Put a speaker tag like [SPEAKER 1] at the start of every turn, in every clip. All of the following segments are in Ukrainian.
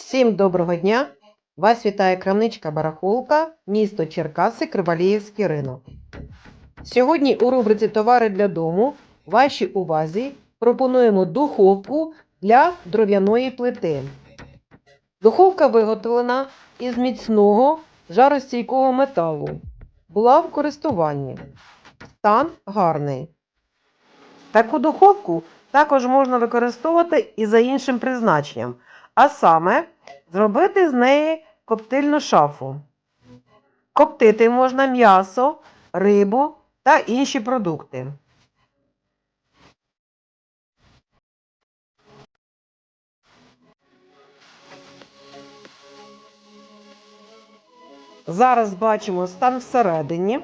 [SPEAKER 1] Всім доброго дня! Вас вітає крамничка Барахолка, місто Черкаси, Криваліївський ринок. Сьогодні у рубриці Товари для дому вашій увазі пропонуємо духовку для дров'яної плити. Духовка виготовлена із міцного жаростійкого металу. Була в користуванні. Стан гарний. Таку духовку також можна використовувати і за іншим призначенням, а саме зробити з неї коптильну шафу. Коптити можна м'ясо, рибу та інші продукти. Зараз бачимо стан всередині.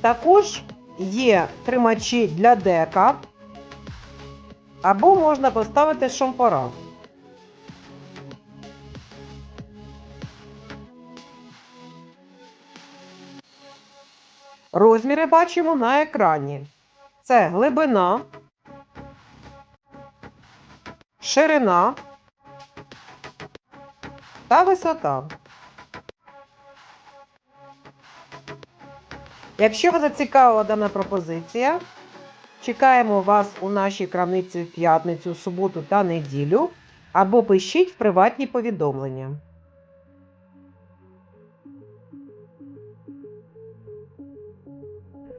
[SPEAKER 1] Також є тримачі для дека, або можна поставити шомпора. Розміри бачимо на екрані. Це глибина, ширина та висота. Якщо вас зацікавила дана пропозиція, чекаємо вас у нашій крамниці в п'ятницю, суботу та неділю або пишіть в приватні повідомлення.